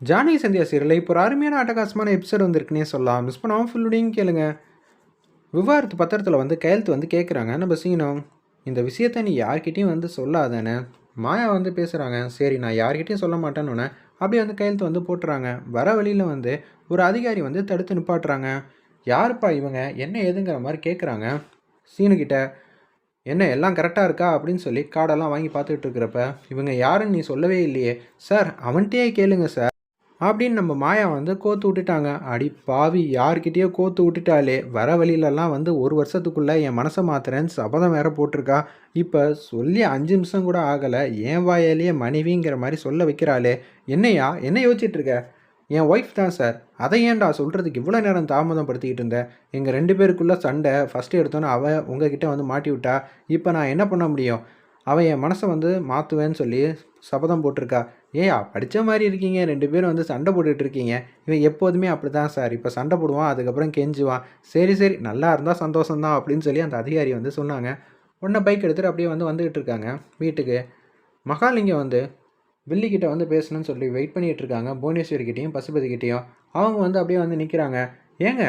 Johnny Sandhya சீரியலில் இப்போ ஒரு அருமையான அட்டகாசமான எபிசோட் வந்திருக்குன்னே சொல்லலாம். மிஸ் பண்ணாமல் ஃபுல்லுடையும் கேளுங்க. விவாகரத்து பத்திரத்தில் வந்து கையெழுத்து வந்து கேட்குறாங்க நம்ம சீனம் இந்த விஷயத்த நீ யார்கிட்டையும் வந்து சொல்லாதானே மாயா வந்து பேசுகிறாங்க சரி நான் யார்கிட்டையும் சொல்ல மாட்டேன்னு அப்படியே வந்து கையெழுத்து வந்து போட்டுறாங்க. வர வழியில் வந்து ஒரு அதிகாரி வந்து தடுத்து நிப்பாட்டுறாங்க. யாருப்பா இவங்க? என்ன ஏதுங்கிற மாதிரி கேட்குறாங்க சீனுக்கிட்ட என்ன எல்லாம் கரெக்டாக இருக்கா? அப்படின்னு சொல்லி கார்டெல்லாம் வாங்கி பார்த்துக்கிட்டு இருக்கிறப்ப இவங்க யாருன்னு நீ சொல்லவே இல்லையே. சார் அவன்கிட்டயே கேளுங்க சார். அப்படின்னு நம்ம மாயா வந்து கோத்து விட்டுட்டாங்க. அடி பாவி யார்கிட்டயோ கோத்து விட்டுட்டாலே வர வழியிலலாம் வந்து ஒரு வருஷத்துக்குள்ளே என் மனசை மாத்துறேன்னு சபதம் வேற போட்டிருக்கா. இப்போ சொல்லி அஞ்சு நிமிஷம் கூட ஆகலை. என் வாயாலேயே மனைவிங்கிற மாதிரி சொல்ல வைக்கிறாளே. என்னையா? என்ன யோசிச்சுட்டு இருக்க என் ஒய்ஃப் தான் சார் அதை ஏன்டா சொல்கிறதுக்கு இவ்வளோ நேரம் தாமதம் படுத்திக்கிட்டு இருந்தேன் எங்கள் ரெண்டு பேருக்குள்ளே சண்டை ஃபஸ்ட்டு எடுத்தோன்னே அவள் உங்ககிட்ட வந்து மாட்டி விட்டா. இப்போ நான் என்ன பண்ண முடியும்? அவன் என் மனசை வந்து மாற்றுவேன்னு சொல்லி சபதம் போட்டிருக்கா. ஏயா படித்த மாதிரி இருக்கீங்க. ரெண்டு பேரும் வந்து சண்டை போட்டுட்டு இருக்கீங்க. இவன் எப்போதுமே அப்படி தான் சார். இப்போ சண்டை போடுவான் அதுக்கப்புறம் கெஞ்சுவான். சரி சரி நல்லா இருந்தால் சந்தோஷம்தான் அப்படின்னு சொல்லி அந்த அதிகாரி வந்து சொன்னாங்க. உடனே பைக் எடுத்துகிட்டு அப்படியே வந்து வந்துக்கிட்டு இருக்காங்க வீட்டுக்கு. மகாலிங்கம் வந்து வில்லிக்கிட்ட வந்து பேசணும்னு சொல்லி வெயிட் பண்ணிகிட்டு இருக்காங்க. புவனேஸ்வரிக்கிட்டையும் பசுபதிக்கிட்டேயும் அவங்க வந்து அப்படியே வந்து நிற்கிறாங்க ஏங்க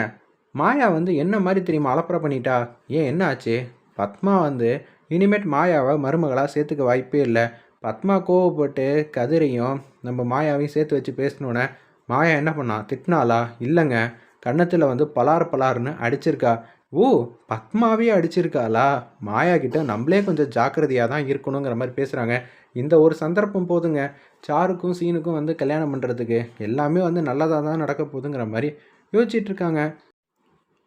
மாயா வந்து என்ன மாதிரி தெரியுமா அலப்பற பண்ணிட்டா? ஏன் என்ன ஆச்சு பத்மா வந்து இனிமேட் மாயாவை மருமகளாக சேர்த்துக்க வாய்ப்பே இல்லை. பத்மா கோவப்பட்டு கதிரையும் நம்ம மாயாவையும் சேர்த்து வச்சு பேசினோன்னே மாயா என்ன பண்ணா திட்டினாளா? இல்லைங்க. கன்னத்தில் வந்து பலார் பலார்னு அடிச்சிருக்கா. ஓ பத்மாவே அடிச்சிருக்காளா? மாயா கிட்ட நம்மளே கொஞ்சம் ஜாக்கிரதையாக தான் இருக்கணுங்கிற மாதிரி பேசுகிறாங்க இந்த ஒரு சந்தர்ப்பம் போதுங்க. சாருக்கும் சீனுக்கும் வந்து கல்யாணம் பண்ணுறதுக்கு எல்லாமே வந்து நல்லதாக தான் நடக்க போகுதுங்கிற மாதிரி யோசிச்சுட்டு இருக்காங்க.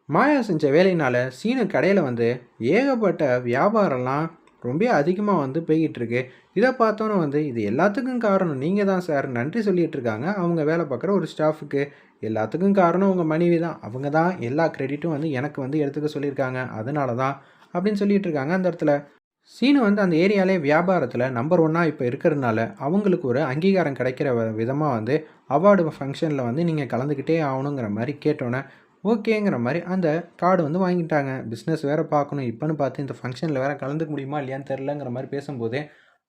மாயா செஞ்ச வேலையினால சீனு கடையில் வந்து ஏகப்பட்ட வியாபாரம்லாம் ரொம்ப அதிகமாக வந்து போய்கிட்டுருக்கு இதை பார்த்தோன்னே வந்து இது எல்லாத்துக்கும் காரணம். நீங்கள் தான் சார். நன்றி சொல்லிகிட்டு இருக்காங்க. அவங்க வேலை பார்க்குற ஒரு ஸ்டாஃபுக்கு எல்லாத்துக்கும் காரணம் உங்கள் மனைவி தான். அவங்க தான் எல்லா க்ரெடிட்டும் வந்து எனக்கு வந்து எடுத்துக்க சொல்லியிருக்காங்க. அதனால தான் அப்படின்னு சொல்லிட்டு இருக்காங்க அந்த இடத்துல. சீனு வந்து அந்த ஏரியாலே வியாபாரத்தில் நம்பர் ஒன்னாக இப்போ இருக்கிறதுனால அவங்களுக்கு ஒரு அங்கீகாரம் கிடைக்கிற விதமாக வந்து அவார்டு ஃபங்க்ஷனில் வந்து நீங்கள் கலந்துக்கிட்டே ஆகணுங்கிற மாதிரி கேட்டோன்னே ஓகேங்கிற மாதிரி அந்த கார்டு வந்து வாங்கிட்டாங்க. பிஸ்னஸ் வேறு பார்க்கணும். இப்போன்னு பார்த்து இந்த ஃபங்க்ஷனில் வேறு கலந்துக்க முடியுமா இல்லையான்னு தெரிலங்கிற மாதிரி பேசும்போதே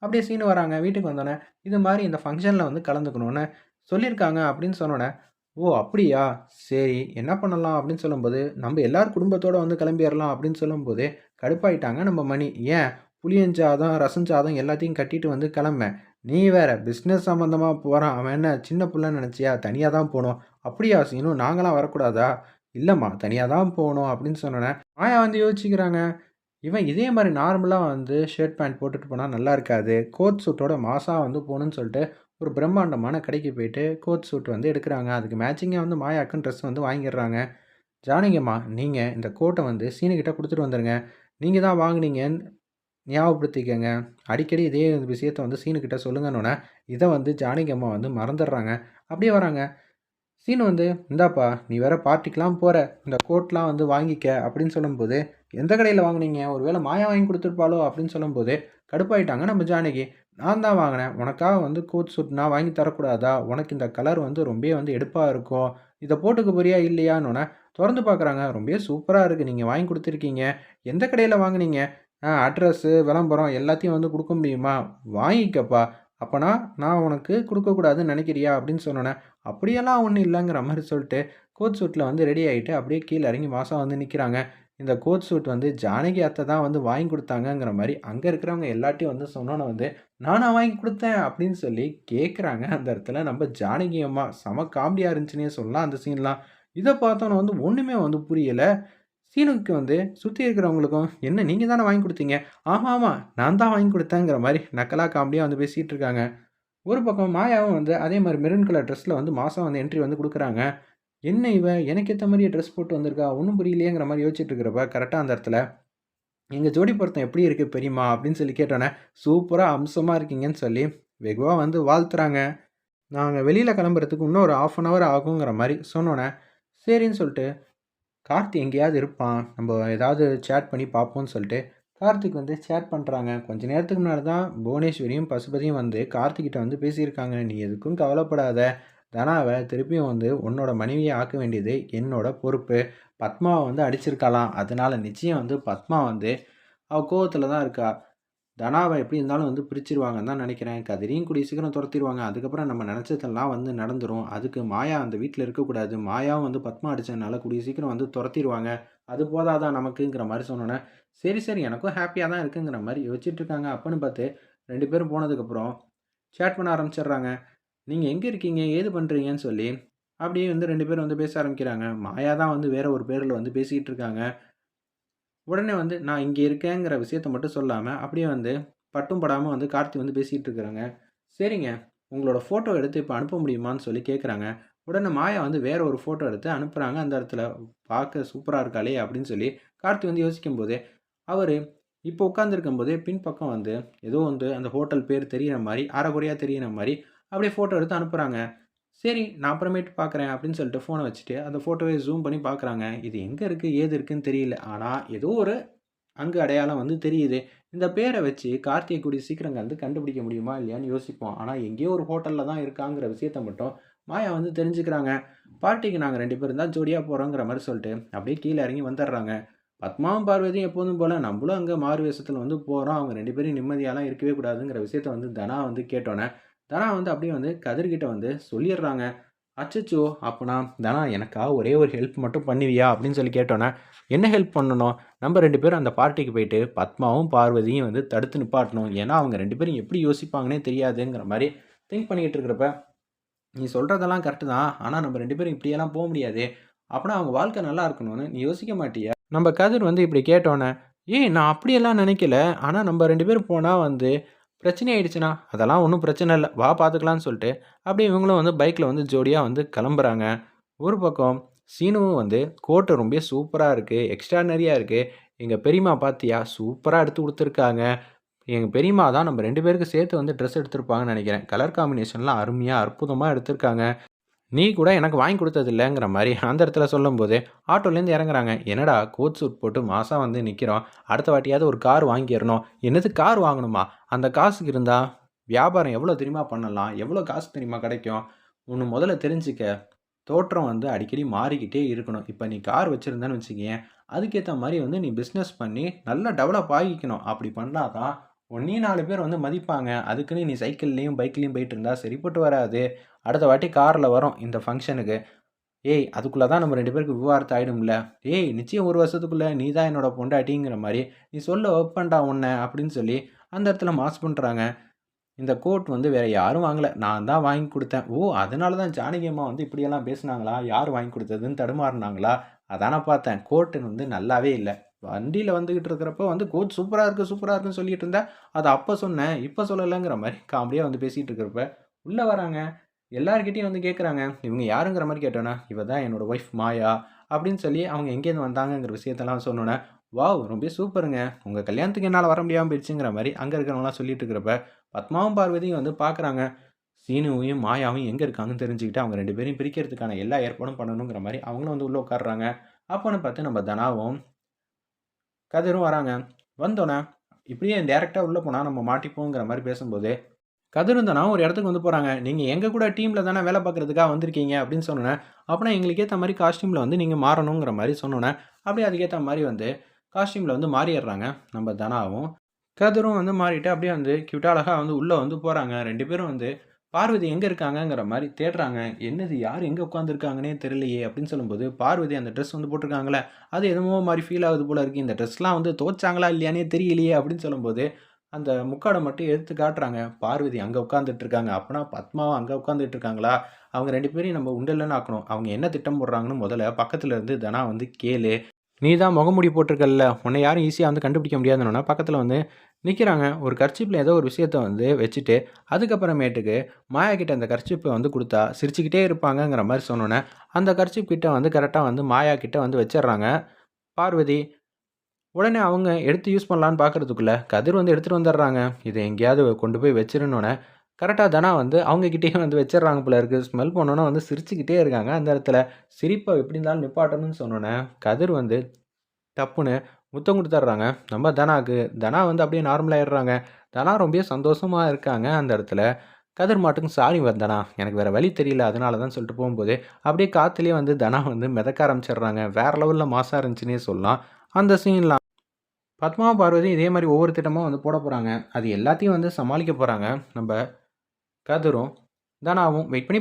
அப்படியே சீனு வராங்க. வீட்டுக்கு வந்தோடனே இது மாதிரி இந்த ஃபங்க்ஷனில் வந்து கலந்துக்கணும்னு சொல்லியிருக்காங்க அப்படின்னு சொன்னோன்னே ஓ அப்படியா? சரி என்ன பண்ணலாம்? அப்படின்னு சொல்லும்போது நம்ம எல்லார் குடும்பத்தோடு வந்து கிளம்பிடலாம். அப்படின்னு சொல்லும்போது கடுப்பாயிட்டாங்க நம்ம மணி. ஏன்? புளியஞ்சாதம் ரசஞ்சாதம் எல்லாத்தையும் கட்டிட்டு வந்து கிளம்ப நீ வேற பிஸ்னஸ் சம்மந்தமாக போகிறான் அவன் என்ன சின்ன பிள்ளைன்னு நினச்சியா? தனியாக தான் போகணும் அப்படியா சீனும் நாங்களாம் வரக்கூடாதா? இல்லைம்மா தனியாக தான் போகணும் அப்படின்னு சொன்னோன்னே மாயா வந்து யோசிச்சுக்கிறாங்க இவன் இதே மாதிரி நார்மலாக வந்து ஷர்ட் பேண்ட் போட்டுட்டு போனால் நல்லா இருக்காது கோட் சூட்டோட மாசாக வந்து போகணுன்னு சொல்லிட்டு ஒரு பிரம்மாண்டமான கடைக்கு போயிட்டு கோட் சூட் வந்து எடுக்கிறாங்க. அதுக்கு மேட்சிங்காக வந்து மாயாக்குன்னு ட்ரெஸ் வந்து வாங்கிடுறாங்க. ஜானகிம்மா நீங்கள் இந்த கோட்டை வந்து சீனுக்கிட்ட கொடுத்துட்டு வந்துடுங்க நீங்கள் தான் வாங்குனீங்கன்னு ஞாபகப்படுத்திக்கங்க. அடிக்கடி இதே விஷயத்த வந்து சீனுக்கிட்ட சொல்லுங்கன்னொன்னே இதை வந்து ஜானகியம்மா வந்து மறந்துடுறாங்க. அப்படியே வராங்க. சீனு வந்து இந்தாப்பா நீ வேற பார்ட்டிக்கெலாம் போகிற இந்த கோட்லாம் வந்து வாங்கிக்க அப்படின்னு சொல்லும்போது எந்த கடையில் வாங்குனீங்க? ஒருவேளை மாயா வாங்கி கொடுத்துருப்பாளோ? அப்படின்னு சொல்லும்போது கடுப்பாயிட்டாங்க நம்ம ஜானகி. நான் தான் வாங்கினேன். உனக்காக வந்து கோட் சூட் நான் வாங்கி தரக்கூடாதா? உனக்கு இந்த கலர் வந்து ரொம்ப வந்து எடுப்பாக இருக்கும் இதை போட்டுக்க போறியா? இல்லையான்னு திறந்து பார்க்குறாங்க ரொம்ப சூப்பராக இருக்குது நீங்கள் வாங்கி கொடுத்துருக்கீங்க. எந்த கடையில் வாங்குனீங்க? அட்ரஸ்ஸு விளம்பரம் எல்லாத்தையும் வந்து கொடுக்க முடியுமா? வாங்கிக்கப்பா. அப்போனா நான் உனக்கு கொடுக்கக்கூடாதுன்னு நினைக்கிறியா? அப்படின்னு சொன்னோன்னே அப்படியெல்லாம் ஒன்றும் இல்லைங்கிற மாதிரி சொல்லிட்டு கோட் சூட்டில் வந்து ரெடி ஆகிட்டு அப்படியே கீழே இறங்கி மாதம் வந்து நிற்கிறாங்க இந்த கோட் சூட் வந்து ஜானகி அத்தை தான் வந்து வாங்கி கொடுத்தாங்கங்கிற மாதிரி அங்கே இருக்கிறவங்க எல்லாத்தையும் வந்து சொன்னோன்னே வந்து நானா வாங்கி கொடுத்தேன் அப்படின்னு சொல்லி கேட்குறாங்க அந்த இடத்துல நம்ம ஜானகி அம்மா செம காமெடியாக இருந்துச்சுன்னே சொல்லலாம் அந்த சீன்லாம் இதை பார்த்தோன்னே வந்து ஒன்றுமே வந்து புரியலை. சீனுக்கு வந்து சுற்றி இருக்கிறவங்களுக்கும் என்ன நீங்கள் தானே வாங்கி கொடுத்தீங்க? ஆமாம் ஆமாம் நான் தான் வாங்கி கொடுத்தேங்கிற மாதிரி நக்கலாக காமெடியாக வந்து பேசிகிட்டு இருக்காங்க. ஒரு பக்கம் மாயாவும் வந்து அதே மாதிரி மெரூன் கலர் ட்ரெஸ்ஸில் வந்து மாதம் வந்து என்ட்ரி வந்து கொடுக்குறாங்க. என்ன இவ? எனக்கு ஏற்ற மாதிரியே ட்ரெஸ் போட்டு வந்திருக்கா? ஒன்றும் புரியலையேங்கிற மாதிரி யோசிச்சுட்டு இருக்கிறப்ப கரெக்டாக அந்த இடத்துல எங்கள் ஜோடி பொருத்தம் எப்படி இருக்குது பெரியமா அப்படின்னு சொல்லி கேட்டோன்னே சூப்பராக அம்சமாக இருக்கீங்கன்னு சொல்லி வெகுவாக வந்து வாழ்த்துறாங்க. நாங்கள் வெளியில் கிளம்புறதுக்கு இன்னும் ஒரு ஆஃப் அன் ஹவர் ஆகுங்கிற மாதிரி சொன்னோன்னே சரின்னு சொல்லிட்டு கார்த்தி எங்கேயாவது இருப்பான். நம்ம ஏதாவது சேட் பண்ணி பார்ப்போம்னு சொல்லிட்டு கார்த்திக் வந்து சேட் பண்ணுறாங்க கொஞ்ச நேரத்துக்கு முன்னாடி தான் புவனேஸ்வரியும் பசுபதியும் வந்து கார்த்திக்கிட்ட வந்து பேசியிருக்காங்க. நீ எதுக்கும் கவலைப்படாத. தனாவை திருப்பியும் வந்து உன்னோட மனைவியை ஆக்க வேண்டியது என்னோட பொறுப்பு. பத்மாவை வந்து அடிச்சிருக்கலாம். அதனால் நிச்சயம் வந்து பத்மா வந்து அவள் கோவத்தில் தான் இருக்கா. தனாவை எப்படி இருந்தாலும் வந்து பிரிச்சிருவாங்கன்னு தான் நினைக்கிறேன். கதிரையும் கூடிய சீக்கிரம் துரத்திடுவாங்க அதுக்கப்புறம் நம்ம நினச்சதெல்லாம் வந்து நடந்துரும். அதுக்கு மாயா அந்த வீட்டில் இருக்கக்கூடாது. மாயாவும் வந்து பத்மா அடித்ததுனால கூடிய சீக்கிரம் வந்து துரத்திடுவாங்க அது போதாதான் நமக்குங்கிற மாதிரி சொன்னோன்னே சரி சரி எனக்கும் ஹாப்பியாக தான் இருக்குங்கிற மாதிரி யோசிச்சுட்டு இருக்காங்க. அப்பன்னு பார்த்து ரெண்டு பேரும் போனதுக்கப்புறம் சேட் பண்ண ஆரம்பிச்சிடுறாங்க. நீங்கள் எங்கே இருக்கீங்க? ஏது பண்ணுறீங்கன்னு சொல்லி? அப்படியே வந்து ரெண்டு பேரும் வந்து பேச ஆரம்பிக்கிறாங்க. மாயா தான் வந்து வேற ஒரு பேரில் வந்து பேசிக்கிட்டு இருக்காங்க. உடனே வந்து நான் இங்கே இருக்கேங்கிற விஷயத்த மட்டும் சொல்லாமல் அப்படியே வந்து பட்டும் படாமல் வந்து கார்த்தி வந்து பேசிகிட்டு இருக்கிறாங்க. சரிங்க உங்களோட ஃபோட்டோ எடுத்து இப்போ அனுப்ப முடியுமான்னு சொல்லி கேட்குறாங்க உடனே மாயா வந்து வேற ஒரு ஃபோட்டோ எடுத்து அனுப்புகிறாங்க அந்த இடத்துல பார்க்க சூப்பராக இருக்காளே அப்படின்னு சொல்லி கார்த்தி வந்து யோசிக்கும் போதே அவர் இப்போ உட்காந்துருக்கும் போதே பின்பக்கம் வந்து ஏதோ வந்து அந்த ஹோட்டல் பேர் தெரியிற மாதிரி அரைக்குறையாக தெரியிற மாதிரி அப்படியே ஃபோட்டோ எடுத்து அனுப்புகிறாங்க சரி நான் அப்புறமேட்டு பார்க்குறேன் அப்படின்னு சொல்லிட்டு ஃபோனை வச்சுட்டு அந்த ஃபோட்டோவை ஜூம் பண்ணி பார்க்குறாங்க இது எங்கே இருக்குது ஏது இருக்குன்னு தெரியல. ஆனால் ஏதோ ஒரு அங்கு அடையாளம் வந்து தெரியுது. இந்த பேரை வச்சு கார்த்திகை கூடிய சீக்கிரம் வந்து கண்டுபிடிக்க முடியுமா இல்லையான்னு யோசிப்போம். ஆனால் எங்கேயோ ஒரு ஹோட்டலில் தான் இருக்காங்கிற விஷயத்த மட்டும் மாயா வந்து தெரிஞ்சுக்கிறாங்க. பார்ட்டிக்கு நாங்கள் ரெண்டு பேரும் தான் ஜோடியாக போகிறோங்கிற மாதிரி சொல்லிட்டு அப்படியே கீழே இறங்கி வந்துடுறாங்க. பத்மாவும் பார்வதியும் எப்போதும் போல் நம்மளும் அங்கே மாறு வேஷத்தில் வந்து போகிறோம் அவங்க ரெண்டு பேரும் நிம்மதியாலாம் இருக்கவே கூடாதுங்கிற விஷயத்த வந்து தனா வந்து கேட்டோன்னே தனா வந்து அப்படியே வந்து கதிர்கிட்ட வந்து சொல்லிடுறாங்க. அச்சச்சோ அப்போனா தனா எனக்கா ஒரே ஒரு ஹெல்ப் மட்டும் பண்ணுவியா? அப்படின்னு சொல்லி கேட்டோன்னே என்ன ஹெல்ப் பண்ணணும்? நம்ம ரெண்டு பேரும் அந்த பார்ட்டிக்கு போயிட்டு பத்மாவும் பார்வதியும் வந்து தடுத்து நிப்பாட்டணும். ஏன்னா அவங்க ரெண்டு பேரும் எப்படி யோசிப்பாங்கன்னே தெரியாதுங்கிற மாதிரி திங்க் பண்ணிக்கிட்டு இருக்கிறப்ப நீ சொல்கிறதெல்லாம் கரெக்டு தான். ஆனால் நம்ம ரெண்டு பேரும் இப்படியெல்லாம் போக முடியாது. அப்படின்னா அவங்க வாழ்க்கை நல்லா இருக்கணும்னு நீ யோசிக்க மாட்டியா? நம்ம கதிர் வந்து இப்படி கேட்டோன்னே ஏய் நான் அப்படியெல்லாம் நினைக்கல. ஆனால் நம்ம ரெண்டு பேரும் போனால் வந்து பிரச்சனை ஆயிடுச்சுன்னா அதெல்லாம் ஒன்றும் பிரச்சனை இல்லை. வா பார்த்துக்கலான்னு சொல்லிட்டு அப்படியே இவங்களும் வந்து பைக்கில் வந்து ஜோடியாக வந்து கிளம்புறாங்க. ஒரு பக்கம் சீனுவும் வந்து கோட்டை ரொம்ப சூப்பராக இருக்குது எக்ஸ்ட்ரானரியாக இருக்குது எங்கள் பெரியம்மா பார்த்தியா சூப்பராக எடுத்து கொடுத்துருக்காங்க. எங்கள் பெரியம்மா தான் நம்ம ரெண்டு பேருக்கு சேர்த்து வந்து ட்ரெஸ் எடுத்திருப்பாங்கன்னு நினைக்கிறேன். கலர் காம்பினேஷன்லாம் அருமையாக அற்புதமாக எடுத்திருக்காங்க. நீ கூட எனக்கு வாங்கி கொடுத்தது இல்லைங்கிற மாதிரி அந்த இடத்துல சொல்லும்போது ஆட்டோலேருந்து இறங்குறாங்க. என்னடா கோட் சூட் போட்டு மாதம் வந்து நிற்கிறோம் அடுத்த வாட்டியாவது ஒரு கார் வாங்கிடணும். என்னது கார் வாங்கணுமா? அந்த காசுக்கு இருந்தால் வியாபாரம் எவ்வளோ தெரியுமா பண்ணலாம்? எவ்வளோ காசு தெரியுமா கிடைக்கும்? ஒன்று முதல்ல தெரிஞ்சுக்க. தோற்றம் வந்து அடிக்கடி மாறிக்கிட்டே இருக்கணும். இப்போ நீ கார் வச்சுருந்தேன்னு வச்சுக்கேன் அதுக்கேற்ற மாதிரி வந்து நீ பிஸ்னஸ் பண்ணி நல்லா டெவலப் ஆகிக்கணும். அப்படி பண்ணால் தான் ஒன்றே நாலு பேர் வந்து மதிப்பாங்க. அதுக்குன்னு நீ சைக்கிள்லேயும் பைக்லேயும் போயிட்டு இருந்தால் சரிப்பட்டு வராது. அடுத்த வாட்டி காரில் வரோம் இந்த ஃபங்க்ஷனுக்கு ஏய் அதுக்குள்ளே தான் நம்ம ரெண்டு பேருக்கு விவாகரத்து ஆகிடும்ல ஏய் நிச்சயம் ஒரு வருஷத்துக்குள்ளே நீ தான் என்னோட பொண்டாட்டிங்கிற மாதிரி நீ சொல்ல வைப்பண்டா உன்னை அப்படின்னு சொல்லி அந்த இடத்துல மாஸ் பண்ணுறாங்க இந்த கோட் வந்து வேறு யாரும் வாங்கலை. நான் தான் வாங்கி கொடுத்தேன். ஓ அதனால தான் ஜானகி அம்மா வந்து இப்படியெல்லாம் பேசுனாங்களா? யார் வாங்கி கொடுத்ததுன்னு தடுமாறினாங்களா? அதான பார்த்தேன். கோட்டு வந்து நல்லாவே இல்லை. வண்டியில் வந்துக்கிட்டு இருக்கிறப்ப வந்து கோட் சூப்பராக இருக்குது சூப்பராக இருக்குன்னு சொல்லிட்டு இருந்தேன் அதை அப்போ சொன்னேன். இப்போ சொல்லலைங்கிற மாதிரி காமெடியாக வந்து பேசிகிட்டு இருக்கிறப்ப உள்ளே வராங்க. எல்லாருக்கிட்டையும் வந்து கேட்குறாங்க இவங்க யாருங்கிற மாதிரி கேட்டோன்னா இவ தான் என்னோடய ஒய்ஃப் மாயா அப்படின்னு சொல்லி அவங்க எங்கேருந்து வந்தாங்கங்கிற விஷயத்தெல்லாம் சொன்னோன்னே வாவ் ரொம்ப சூப்பருங்க. உங்கள் கல்யாணத்துக்கு என்னால் வர முடியாமல் போயிடுச்சுங்கிற மாதிரி அங்கே இருக்கிறவங்களாம் சொல்லிட்டு இருக்கிறப்ப பத்மாவும் பார்வதியும் வந்து பார்க்குறாங்க சீனுவையும் மாயாவும் எங்கே இருக்காங்கன்னு தெரிஞ்சுக்கிட்டு அவங்க ரெண்டு பேரையும் பிரிக்கிறதுக்கான எல்லா ஏற்பாடும் பண்ணணுங்கிற மாதிரி அவங்களும் வந்து உள்ளே உட்காடுறாங்க அப்போன்னு பார்த்து நம்ம தனாவும் கதிரும் வராங்க. வந்தோன்னே இப்படியே டேரெக்டாக உள்ளே போனால் நம்ம மாட்டிப்போங்கிற மாதிரி பேசும்போது கதிரும் ஒரு இடத்துக்கு வந்து போகிறாங்க நீங்கள் எங்கள் கூட டீமில் தானே வேலை பார்க்குறதுக்காக வந்திருக்கீங்க அப்படின்னு சொன்னோன்னே அப்படின்னா எங்களுக்கு ஏற்ற மாதிரி காஸ்ட்யூமில் வந்து நீங்கள் மாறணுங்கிற மாதிரி சொன்னோன்னே அப்படியே அதுக்கேற்ற மாதிரி வந்து காஸ்ட்யூமில் வந்து மாறிடுறாங்க. நம்ம தனாவும். கதிரும் வந்து மாறிட்டு அப்படியே வந்து கியூட்டாக அழகாக வந்து உள்ளே வந்து போகிறாங்க ரெண்டு பேரும் வந்து பார்வதி எங்கே இருக்காங்கங்கிற மாதிரி தேடுறாங்க. என்னது யார் எங்கே உட்காந்துருக்காங்கன்னே தெரியலையே அப்படின்னு சொல்லும்போது பார்வதி அந்த ட்ரெஸ் வந்து போட்டிருக்காங்களே அது என்னமோ மாதிரி ஃபீல் ஆகுது போல இருக்குது இந்த ட்ரெஸ்லாம் வந்து தோச்சாங்களா இல்லையானே தெரியலையே அப்படின்னு சொல்லும்போது அந்த முக்காடை மட்டும் எடுத்து காட்டுறாங்க. பார்வதி அங்கே உட்காந்துட்டு இருக்காங்க அப்போனா பத்மாவும் அங்கே உட்காந்துட்டு இருக்காங்களா அவங்க ரெண்டு பேரையும் நம்ம உண்டல்லன்னு ஆக்கணும். அவங்க என்ன திட்டம் போடுறாங்கன்னு முதல்ல பக்கத்தில் இருந்து தனா வந்து கேளு. நீ தான் முகமுடி போட்டிருக்கல்ல. உன்னை யாரும் ஈஸியாக வந்து கண்டுபிடிக்க முடியாதுன்னா பக்கத்தில் வந்து நிற்கிறாங்க ஒரு கர்ச்சிப்பில் ஏதோ ஒரு விஷயத்த வந்து வச்சுட்டு அதுக்கப்புறமேட்டுக்கு மாயா கிட்ட அந்த கர்ச்சிப்பை வந்து கொடுத்தா சிரிச்சுக்கிட்டே இருப்பாங்கங்கிற மாதிரி சொன்னோன்னே அந்த கர்ச்சிப் கிட்ட வந்து கரெக்டாக வந்து மாயா கிட்ட வந்து வச்சிடுறாங்க. பார்வதி உடனே அவங்க எடுத்து யூஸ் பண்ணலான்னு பார்க்குறதுக்குள்ளே கதிர் வந்து எடுத்துகிட்டு வந்துடுறாங்க. இதை எங்கேயாவது கொண்டு போய் வச்சிருந்தோன்னே கரெக்டாக தானா வந்து அவங்கக்கிட்டேயே வந்து வச்சிடுறாங்க போல இருக்குது ஸ்மெல் பண்ணோன்னே வந்து சிரிச்சுக்கிட்டே இருக்காங்க அந்த இடத்துல. சிரிப்பை எப்படி இருந்தாலும் நிப்பாட்டணும்னு சொன்னோன்னே கதிர் வந்து டப்புன்னு முத்தம் கொடுத்துட்றாங்க. நம்ம தனாக்கு தனா வந்து அப்படியே நார்மலாகிடுறாங்க தனா ரொம்ப சந்தோஷமாக இருக்காங்க அந்த இடத்துல. கதிர் மாட்டுக்கும் சாரி வந்தனா எனக்கு வேறு வழி தெரியல. அதனால தான் சொல்லிட்டு போகும்போது அப்படியே காற்றுலேயே வந்து தனா வந்து மிதக்க ஆரம்பிச்சிடுறாங்க. வேறு லெவலில் மாசாக இருந்துச்சுன்னே சொல்லலாம். அந்த சீன்லாம் பத்மா பார்வதி இதே மாதிரி ஒவ்வொரு திட்டமும் வந்து போட போகிறாங்க அது எல்லாத்தையும் வந்து சமாளிக்க போகிறாங்க நம்ம கதிரும் தனாவும் வெயிட் பண்ணி